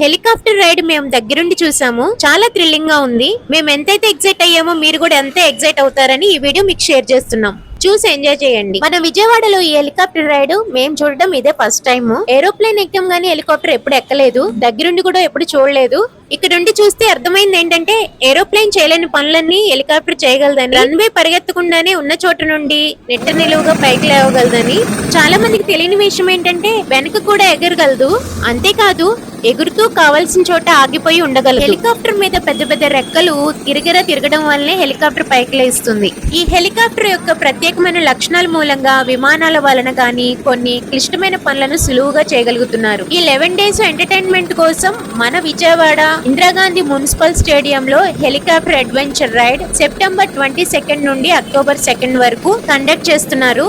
Helicopter ride మేము దగ్గరుండి చూసాము. చాలా థ్రిల్లింగ్గా ఉంది. మేము ఎంతైతే ఎగ్జైట్ అయ్యామో మీరు కూడా అంతే ఎగ్జైట్ అవుతారని ఈ వీడియో మీకు షేర్ చేస్తున్నాం. చూసి ఎంజాయ్ చేయండి. మన విజయవాడలో ఈ హెలికాప్టర్ రైడ్ మేము చూడడం ఇదే ఫస్ట్ టైం ఏరోప్లేన్ ఎక్కడం గానీ హెలికాప్టర్ ఎప్పుడు ఎక్కలేదు. దగ్గరుండి కూడా ఎప్పుడు చూడలేదు. ఇక్కడ నుండి చూస్తే అర్థమైంది ఏంటంటే ఏరోప్లేన్ చేయలేని పనులన్నీ హెలికాప్టర్ చేయగలదని రన్వే పరిగెత్తకుండానే ఉన్న చోట నుండి నెట్ట నిలువుగా పైకి లేవగలదని చాలా మందికి తెలియని విషయం ఏంటంటే వెనక కూడా ఎగరగలదు. అంతేకాదు ఎగురుతూ కావాల్సిన చోట ఆగిపోయి ఉండగలదు. హెలికాప్టర్ మీద పెద్ద పెద్ద రెక్కలు గిరిగిర తిరగడం వల్లనే హెలికాప్టర్ పైకి లేస్తుంది. ఈ హెలికాప్టర్ యొక్క ప్రత్యేకమైన లక్షణాల మూలంగా విమానాల వలన గాని కొన్ని క్లిష్టమైన పనులను సులువుగా చేయగలుగుతున్నారు. ఈ లెవెన్ డేస్ ఎంటర్టైన్మెంట్ కోసం మన విజయవాడ ఇందిరాగాంధీ మున్సిపల్ స్టేడియంలో helicopter adventure ride September twenty second నుండి అక్టోబర్ సెకండ్ వరకు కండక్ట్ చేస్తున్నారు.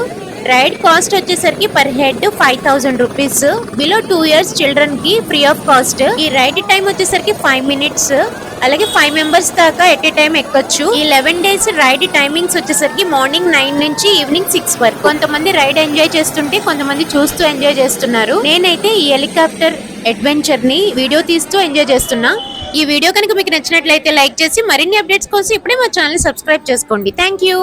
రైడ్ కాస్ట్ వచ్చేసరికి per head five thousand rupees. Below two years చిల్డ్రన్కి free of cost. ఈ రైడ్ టైం వచ్చేసరికి ఫైవ్ మినిట్స్. అలాగే ఫైవ్ మెంబర్స్ దాకా ఎట్ ఏ టైం ఎక్కొచ్చు. ఈ eleven days ride timings వచ్చేసరికి మార్నింగ్ నైన్ నుంచి ఈవినింగ్ సిక్స్ వరకు. కొంతమంది రైడ్ ఎంజాయ్ చేస్తుంటే కొంతమంది చూస్తూ ఎంజాయ్ చేస్తున్నారు. నేనైతే ఈ హెలికాప్టర్ అడ్వెంచర్ని వీడియో తీస్తూ ఎంజాయ్ చేస్తున్నా. ఈ వీడియో కనుక మీకు నచ్చినట్లయితే లైక్ చేసి మరిన్ని అప్డేట్స్ కోసం ఇప్పుడే మా ఛానల్ సబ్స్క్రైబ్ చేసుకోండి. Thank you